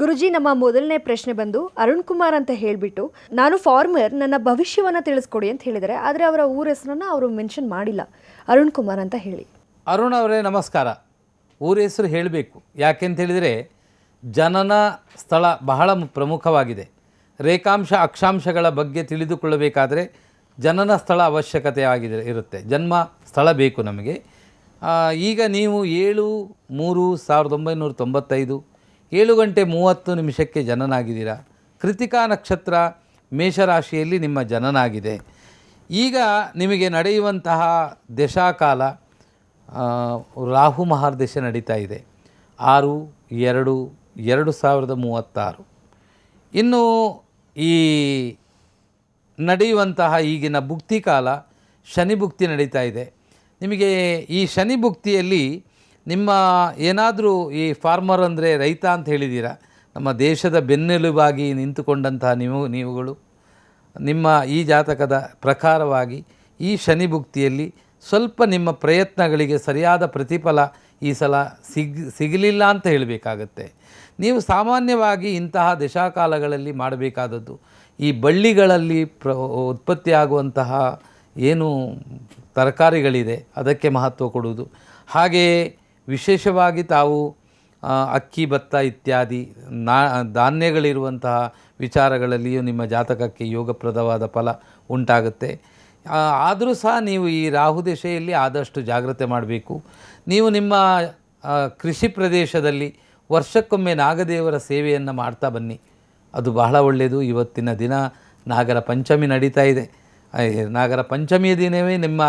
ಗುರುಜಿ, ನಮ್ಮ ಮೊದಲನೇ ಪ್ರಶ್ನೆ ಬಂದು ಅರುಣ್ ಕುಮಾರ್ ಅಂತ ಹೇಳಿಬಿಟ್ಟು, ನಾನು ಫಾರ್ಮರ್, ನನ್ನ ಭವಿಷ್ಯವನ್ನು ತಿಳಿಸ್ಕೊಡಿ ಅಂತ ಹೇಳಿದರೆ ಆದರೆ ಅವರ ಊರ ಹೆಸರನ್ನು ಅವರು ಮೆನ್ಷನ್ ಮಾಡಿಲ್ಲ. ಅರುಣ್ ಕುಮಾರ್ ಅಂತ ಹೇಳಿ. ಅರುಣ್ ಅವರೇ, ನಮಸ್ಕಾರ. ಊರ ಹೆಸರು ಹೇಳಬೇಕು. ಯಾಕೆಂತ ಹೇಳಿದರೆ, ಜನನ ಸ್ಥಳ ಬಹಳ ಪ್ರಮುಖವಾಗಿದೆ. ರೇಖಾಂಶ, ಅಕ್ಷಾಂಶಗಳ ಬಗ್ಗೆ ತಿಳಿದುಕೊಳ್ಳಬೇಕಾದರೆ ಜನನ ಸ್ಥಳ ಅವಶ್ಯಕತೆ ಆಗಿದೆ, ಇರುತ್ತೆ. ಜನ್ಮ ಸ್ಥಳ ಬೇಕು ನಮಗೆ. ಈಗ ನೀವು ಏಳು, ಮೂರು, ಸಾವಿರದ ಒಂಬೈನೂರ ತೊಂಬತ್ತೈದು ಏಳು ಗಂಟೆ ಮೂವತ್ತು ನಿಮಿಷಕ್ಕೆ ಜನನಾಗಿದ್ದೀರಾ? ಕೃತಿಕಾ ನಕ್ಷತ್ರ ಮೇಷರಾಶಿಯಲ್ಲಿ ನಿಮ್ಮ ಜನನಾಗಿದೆ. ಈಗ ನಿಮಗೆ ನಡೆಯುವಂತಹ ದಶಾಕಾಲ ರಾಹು ಮಹಾರ್ದಶ ನಡೀತಾ ಇದೆ. ಆರು, ಎರಡು ಎರಡು ಸಾವಿರದ ಮೂವತ್ತಾರು. ಇನ್ನು ಈ ನಡೆಯುವಂತಹ ಈಗಿನ ಭುಕ್ತಿ ಕಾಲ, ಶನಿ ಭುಕ್ತಿ ನಡೀತಾ ಇದೆ. ನಿಮಗೆ ಈ ಶನಿ ಭುಕ್ತಿಯಲ್ಲಿ ನಿಮ್ಮ ಏನಾದರೂ ಈ ಫಾರ್ಮರ್ ಅಂದರೆ ರೈತ ಅಂತ ಹೇಳಿದ್ದೀರಾ ನಮ್ಮ ದೇಶದ ಬೆನ್ನೆಲುಬಾಗಿ ನಿಂತುಕೊಂಡಂತಹ ನೀವು, ನೀವುಗಳು, ನಿಮ್ಮ ಈ ಜಾತಕದ ಪ್ರಕಾರವಾಗಿ ಈ ಶನಿ ಭುಕ್ತಿಯಲ್ಲಿ ಸ್ವಲ್ಪ ನಿಮ್ಮ ಪ್ರಯತ್ನಗಳಿಗೆ ಸರಿಯಾದ ಪ್ರತಿಫಲ ಈ ಸಲ ಸಿಗ್, ಸಿಗಲಿಲ್ಲ ಅಂತ ಹೇಳಬೇಕಾಗತ್ತೆ. ನೀವು ಸಾಮಾನ್ಯವಾಗಿ ಇಂತಹ ದಶಾಕಾಲಗಳಲ್ಲಿ ಮಾಡಬೇಕಾದದ್ದು ಈ ಬಳ್ಳಿಗಳಲ್ಲಿ ಪ್ರ ಉತ್ಪತ್ತಿಯಾಗುವಂತಹ ಏನು ತರಕಾರಿಗಳಿದೆ ಅದಕ್ಕೆ ಮಹತ್ವ ಕೊಡುವುದು. ಹಾಗೆಯೇ ವಿಶೇಷವಾಗಿ ತಾವು ಅಕ್ಕಿ, ಭತ್ತ ಇತ್ಯಾದಿ ನಾ, ಧಾನ್ಯಗಳಿರುವಂತಹ ವಿಚಾರಗಳಲ್ಲಿಯೂ ನಿಮ್ಮ ಜಾತಕಕ್ಕೆ ಯೋಗಪ್ರದವಾದ ಫಲ ಉಂಟಾಗುತ್ತೆ. ಆದರೂ ಸಹ ನೀವು ಈ ರಾಹು ದಿಶೆಯಲ್ಲಿ ಆದಷ್ಟು ಜಾಗ್ರತೆ ಮಾಡಬೇಕು. ನೀವು ನಿಮ್ಮ ಕೃಷಿ ಪ್ರದೇಶದಲ್ಲಿ ವರ್ಷಕ್ಕೊಮ್ಮೆ ನಾಗದೇವರ ಸೇವೆಯನ್ನು ಮಾಡ್ತಾ ಬನ್ನಿ. ಅದು ಬಹಳ ಒಳ್ಳೆಯದು. ಇವತ್ತಿನ ದಿನ ನಾಗರ ಪಂಚಮಿ ನಡೀತಾ ಇದೆ. ನಾಗರ ಪಂಚಮಿಯ ದಿನವೇ ನಿಮ್ಮ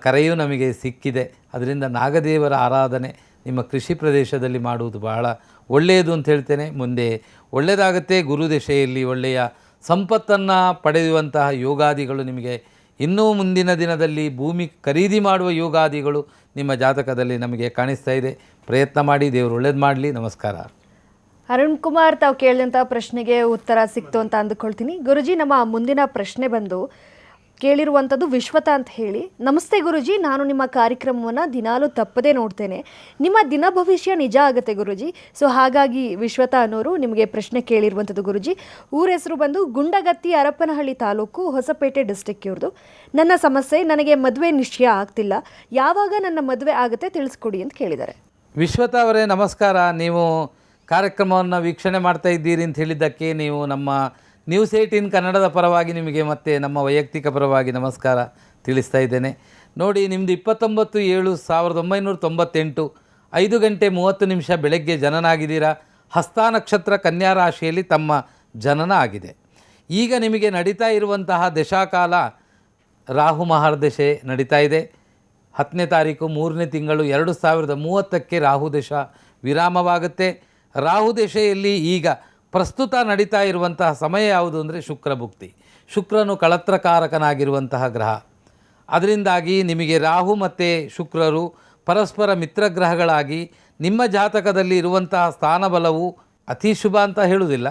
ಕರೆಯೂ ನಮಗೆ ಸಿಕ್ಕಿದೆ. ಅದರಿಂದ ನಾಗದೇವರ ಆರಾಧನೆ ನಿಮ್ಮ ಕೃಷಿ ಪ್ರದೇಶದಲ್ಲಿ ಮಾಡುವುದು ಬಹಳ ಒಳ್ಳೆಯದು ಅಂತ ಹೇಳ್ತೇನೆ. ಮುಂದೆ ಒಳ್ಳೆಯದಾಗತ್ತೆ ಗುರುದಶೆಯಲ್ಲಿ ಒಳ್ಳೆಯ ಸಂಪತ್ತನ್ನು ಪಡೆಯುವಂತಹ ಯೋಗಾದಿಗಳು ನಿಮಗೆ ಇನ್ನೂ ಮುಂದಿನ ದಿನದಲ್ಲಿ ಭೂಮಿ ಖರೀದಿ ಮಾಡುವ ಯೋಗಾದಿಗಳು ನಿಮ್ಮ ಜಾತಕದಲ್ಲಿ ನಮಗೆ ಕಾಣಿಸ್ತಾ ಇದೆ. ಪ್ರಯತ್ನ ಮಾಡಿ, ದೇವರು ಒಳ್ಳೇದು ಮಾಡಲಿ. ನಮಸ್ಕಾರ. ಅರುಣ್ ಕುಮಾರ್ ತಾವು ಕೇಳಿದಂಥ ಪ್ರಶ್ನೆಗೆ ಉತ್ತರ ಸಿಕ್ತು ಅಂತ ಅಂದುಕೊಳ್ತೀನಿ. ಗುರುಜಿ, ನಮ್ಮ ಮುಂದಿನ ಪ್ರಶ್ನೆ ಬಂದು ಕೇಳಿರುವಂಥದ್ದು ವಿಶ್ವತ ಅಂತ ಹೇಳಿ. ನಮಸ್ತೆ ಗುರುಜಿ, ನಾನು ನಿಮ್ಮ ಕಾರ್ಯಕ್ರಮವನ್ನು ದಿನಾಲೂ ತಪ್ಪದೇ ನೋಡ್ತೇನೆ. ನಿಮ್ಮ ದಿನ ಭವಿಷ್ಯ ನಿಜ ಆಗುತ್ತೆ ಗುರುಜಿ. ಸೊ ಹಾಗಾಗಿ ವಿಶ್ವತ ಅನ್ನೋರು ನಿಮಗೆ ಪ್ರಶ್ನೆ ಕೇಳಿರುವಂಥದ್ದು ಗುರುಜಿ. ಊರ ಹೆಸರು ಬಂದು ಗುಂಡಗತ್ತಿ ಹರಪನಹಳ್ಳಿ ತಾಲೂಕು, ಹೊಸಪೇಟೆ ಡಿಸ್ಟಿಕ್ ಇವ್ರದ್ದು ನನ್ನ ಸಮಸ್ಯೆ, ನನಗೆ ಮದುವೆ ನಿಶ್ಚಯ ಆಗ್ತಿಲ್ಲ. ಯಾವಾಗ ನನ್ನ ಮದುವೆ ಆಗುತ್ತೆ ತಿಳಿಸ್ಕೊಡಿ ಅಂತ ಕೇಳಿದ್ದಾರೆ. ವಿಶ್ವತ ಅವರೇ, ನಮಸ್ಕಾರ. ನೀವು ಕಾರ್ಯಕ್ರಮವನ್ನು ವೀಕ್ಷಣೆ ಮಾಡ್ತಾ ಇದ್ದೀರಿ ಅಂತ ಹೇಳಿದ್ದಕ್ಕೆ ನೀವು ನಮ್ಮ ನ್ಯೂಸ್ ಏಯ್ಟೀನ್ ಕನ್ನಡದ ಪರವಾಗಿ ನಿಮಗೆ ಮತ್ತೆ ನಮ್ಮ ವೈಯಕ್ತಿಕ ಪರವಾಗಿ ನಮಸ್ಕಾರ ತಿಳಿಸ್ತಾ ಇದ್ದೇನೆ. ನೋಡಿ ನಿಮ್ಮದು ಇಪ್ಪತ್ತೊಂಬತ್ತು ಏಳು ಸಾವಿರದ ಒಂಬೈನೂರ ತೊಂಬತ್ತೆಂಟು, ಐದು ಗಂಟೆ ಮೂವತ್ತು ನಿಮಿಷ ಬೆಳಗ್ಗೆ ಜನನಾಗಿದ್ದೀರಾ? ಹಸ್ತ ನಕ್ಷತ್ರ ಕನ್ಯಾ ರಾಶಿಯಲ್ಲಿ ತಮ್ಮ ಜನನ ಆಗಿದೆ. ಈಗ ನಿಮಗೆ ನಡೀತಾ ಇರುವಂತಹ ದಶಾಕಾಲ ರಾಹು ಮಹಾರ್ದಶೆ ನಡೀತಾ ಇದೆ. ಹತ್ತನೇ ತಾರೀಕು, ಮೂರನೇ ತಿಂಗಳು, ಎರಡು ಸಾವಿರದ ಮೂವತ್ತಕ್ಕೆ ರಾಹು ದಶ ವಿರಾಮವಾಗುತ್ತೆ. ರಾಹು ದಶೆಯಲ್ಲಿ ಈಗ ಪ್ರಸ್ತುತ ನಡೀತಾ ಇರುವಂತಹ ಸಮಯ ಯಾವುದು ಅಂದರೆ ಶುಕ್ರ ಭುಕ್ತಿ. ಶುಕ್ರನು ಕಳತ್ರಕಾರಕನಾಗಿರುವಂತಹ ಗ್ರಹ. ಅದರಿಂದಾಗಿ ನಿಮಗೆ ರಾಹು ಮತ್ತು ಶುಕ್ರರು ಪರಸ್ಪರ ಮಿತ್ರಗ್ರಹಗಳಾಗಿ ನಿಮ್ಮ ಜಾತಕದಲ್ಲಿ ಇರುವಂತಹ ಸ್ಥಾನಬಲವು ಅತಿ ಶುಭ ಅಂತ ಹೇಳುವುದಿಲ್ಲ,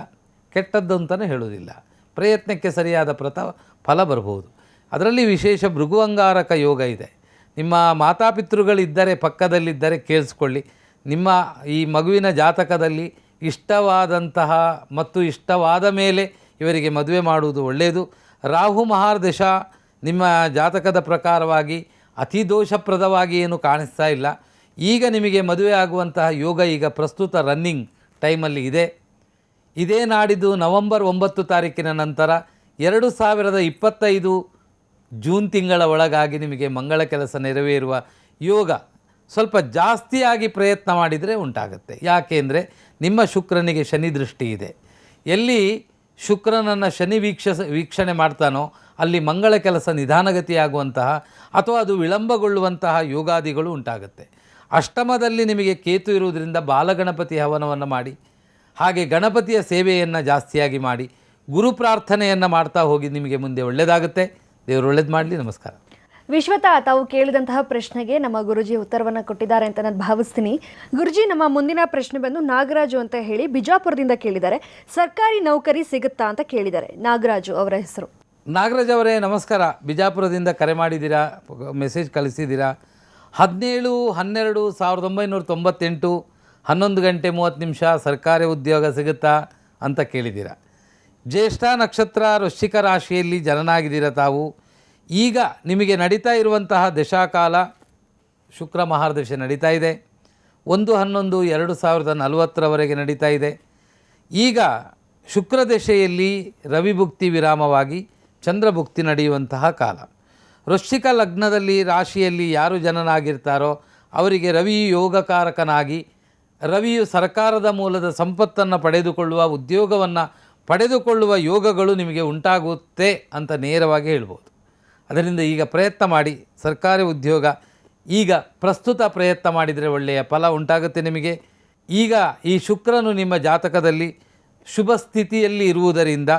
ಕೆಟ್ಟದ್ದು ಅಂತಲೇ ಹೇಳುವುದಿಲ್ಲ. ಪ್ರಯತ್ನಕ್ಕೆ ಸರಿಯಾದ ಪ್ರತ, ಫಲ ಬರಬಹುದು. ಅದರಲ್ಲಿ ವಿಶೇಷ ಭೃಗುವಂಗಾರಕ ಯೋಗ ಇದೆ. ನಿಮ್ಮ ಮಾತಾಪಿತೃಗಳಿದ್ದರೆ ಪಕ್ಕದಲ್ಲಿದ್ದರೆ ಕೇಳಿಸ್ಕೊಳ್ಳಿ. ನಿಮ್ಮ ಈ ಮಗುವಿನ ಜಾತಕದಲ್ಲಿ ಇಷ್ಟವಾದಂತಹ ಮತ್ತು ಇಷ್ಟವಾದ ಮೇಲೆ ಇವರಿಗೆ ಮದುವೆ ಮಾಡುವುದು ಒಳ್ಳೆಯದು. ರಾಹು ಮಹಾರ್ದಶ ನಿಮ್ಮ ಜಾತಕದ ಪ್ರಕಾರವಾಗಿ ಅತಿ ದೋಷಪ್ರದವಾಗಿ ಏನು ಕಾಣಿಸ್ತಾ ಇಲ್ಲ. ಈಗ ನಿಮಗೆ ಮದುವೆ ಆಗುವಂತಹ ಯೋಗ ಈಗ ಪ್ರಸ್ತುತ ರನ್ನಿಂಗ್ ಟೈಮಲ್ಲಿ ಇದೆ. ಇದೇ ನಾಡಿದ್ದು ನವಂಬರ್ ಒಂಬತ್ತು ತಾರೀಕಿನ ನಂತರ ಎರಡು ಸಾವಿರದ ಇಪ್ಪತ್ತೈದು ಜೂನ್ ತಿಂಗಳ ಒಳಗಾಗಿ ನಿಮಗೆ ಮಂಗಳ ಕೆಲಸ ನೆರವೇರುವ ಯೋಗ ಸ್ವಲ್ಪ ಜಾಸ್ತಿಯಾಗಿ ಪ್ರಯತ್ನ ಮಾಡಿದರೆ ಉಂಟಾಗುತ್ತೆ. ಯಾಕೆಂದರೆ ನಿಮ್ಮ ಶುಕ್ರನಿಗೆ ಶನಿ ದೃಷ್ಟಿ ಇದೆ. ಎಲ್ಲಿ ಶುಕ್ರನನ್ನು ಶನಿ ವೀಕ್ಷ ವೀಕ್ಷಣೆ ಮಾಡ್ತಾನೋ, ಅಲ್ಲಿ ಮಂಗಳ ಕೆಲಸ ನಿಧಾನಗತಿಯಾಗುವಂತಹ ಅಥವಾ ಅದು ವಿಳಂಬಗೊಳ್ಳುವಂತಹ ಯೋಗಾದಿಗಳು ಉಂಟಾಗುತ್ತೆ. ಅಷ್ಟಮದಲ್ಲಿ ನಿಮಗೆ ಕೇತು ಇರುವುದರಿಂದ ಬಾಲಗಣಪತಿ ಹವನವನ್ನು ಮಾಡಿ, ಹಾಗೆ ಗಣಪತಿಯ ಸೇವೆಯನ್ನು ಜಾಸ್ತಿಯಾಗಿ ಮಾಡಿ, ಗುರು ಪ್ರಾರ್ಥನೆಯನ್ನು ಮಾಡ್ತಾ ಹೋಗಿ ನಿಮಗೆ ಮುಂದೆ ಒಳ್ಳೆಯದಾಗುತ್ತೆ ದೇವರು ಒಳ್ಳೇದು ಮಾಡಲಿ. ನಮಸ್ಕಾರ. ವಿಶ್ವತ ತಾವು ಕೇಳಿದಂತಹ ಪ್ರಶ್ನೆಗೆ ನಮ್ಮ ಗುರುಜಿ ಉತ್ತರವನ್ನು ಕೊಟ್ಟಿದ್ದಾರೆ ಅಂತ ನಾನು ಭಾವಿಸ್ತೀನಿ. ಗುರುಜಿ, ನಮ್ಮ ಮುಂದಿನ ಪ್ರಶ್ನೆ ಬಂದು ನಾಗರಾಜು ಅಂತ ಹೇಳಿ ಬಿಜಾಪುರದಿಂದ ಕೇಳಿದ್ದಾರೆ. ಸರ್ಕಾರಿ ನೌಕರಿ ಸಿಗುತ್ತಾ ಅಂತ ಕೇಳಿದ್ದಾರೆ. ನಾಗರಾಜು ಅವರ ಹೆಸರು. ನಾಗರಾಜ್ ಅವರೇ, ನಮಸ್ಕಾರ. ಬಿಜಾಪುರದಿಂದ ಕರೆ ಮಾಡಿದ್ದೀರಾ? ಮೆಸೇಜ್ ಕಳಿಸಿದ್ದೀರಾ? ಹದಿನೇಳು, ಹನ್ನೆರಡು, ಸಾವಿರದ ಒಂಬೈನೂರ ತೊಂಬತ್ತೆಂಟು, ಹನ್ನೊಂದು ಗಂಟೆ ಮೂವತ್ತು ನಿಮಿಷ ಸರ್ಕಾರಿ ಉದ್ಯೋಗ ಸಿಗುತ್ತಾ ಅಂತ ಕೇಳಿದ್ದೀರಾ? ಜ್ಯೇಷ್ಠ ನಕ್ಷತ್ರ ವೃಶ್ಚಿಕ ರಾಶಿಯಲ್ಲಿ ಜನನಾಗಿದ್ದೀರಾ ತಾವು? ಈಗ ನಿಮಗೆ ನಡೀತಾ ಇರುವಂತಹ ದಶಾಕಾಲ ಶುಕ್ರ ಮಹಾರದಶೆ ನಡೀತಾ ಇದೆ. ಒಂದು ಹನ್ನೊಂದು ಎರಡು ಸಾವಿರದ ನಲವತ್ತರವರೆಗೆ ನಡೀತಾ ಇದೆ. ಈಗ ಶುಕ್ರ ದಶೆಯಲ್ಲಿ ರವಿಭುಕ್ತಿ ವಿರಾಮವಾಗಿ ಚಂದ್ರಭುಕ್ತಿ ನಡೆಯುವಂತಹ ಕಾಲ. ವೃಶ್ಚಿಕ ಲಗ್ನದಲ್ಲಿ ರಾಶಿಯಲ್ಲಿ ಯಾರು ಜನನಾಗಿರ್ತಾರೋ ಅವರಿಗೆ ರವಿಯು ಯೋಗಕಾರಕನಾಗಿ, ರವಿಯು ಸರ್ಕಾರದ ಮೂಲದ ಸಂಪತ್ತನ್ನು ಪಡೆದುಕೊಳ್ಳುವ, ಉದ್ಯೋಗವನ್ನು ಪಡೆದುಕೊಳ್ಳುವ ಯೋಗಗಳು ನಿಮಗೆ ಉಂಟಾಗುತ್ತೆ ಅಂತ ನೇರವಾಗಿ ಹೇಳ್ಬೋದು. ಅದರಿಂದ ಈಗ ಪ್ರಯತ್ನ ಮಾಡಿ ಸರ್ಕಾರಿ ಉದ್ಯೋಗ ಈಗ ಪ್ರಸ್ತುತ ಪ್ರಯತ್ನ ಮಾಡಿದರೆ ಒಳ್ಳೆಯ ಫಲ ಉಂಟಾಗುತ್ತೆ ನಿಮಗೆ. ಈಗ ಈ ಶುಕ್ರನು ನಿಮ್ಮ ಜಾತಕದಲ್ಲಿ ಶುಭ ಸ್ಥಿತಿಯಲ್ಲಿ ಇರುವುದರಿಂದ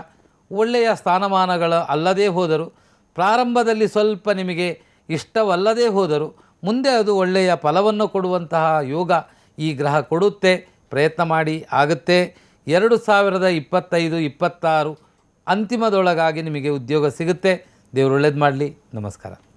ಒಳ್ಳೆಯ ಸ್ಥಾನಮಾನಗಳು ಅಲ್ಲದೇ ಹೋದರೂ. ಪ್ರಾರಂಭದಲ್ಲಿ ಸ್ವಲ್ಪ ನಿಮಗೆ ಇಷ್ಟವಲ್ಲದೇ ಹೋದರೂ. ಮುಂದೆ ಅದು ಒಳ್ಳೆಯ ಫಲವನ್ನು ಕೊಡುವಂತಹ ಯೋಗ ಈ ಗ್ರಹ ಕೊಡುತ್ತೆ. ಪ್ರಯತ್ನ ಮಾಡಿ ಆಗುತ್ತೆ. ಎರಡು ಸಾವಿರದ ಇಪ್ಪತ್ತೈದು, ಇಪ್ಪತ್ತಾರು ಅಂತಿಮದೊಳಗಾಗಿ ನಿಮಗೆ ಉದ್ಯೋಗ ಸಿಗುತ್ತೆ. ದೇವರು ಒಳ್ಳೇದು ಮಾಡಲಿ. ನಮಸ್ಕಾರ.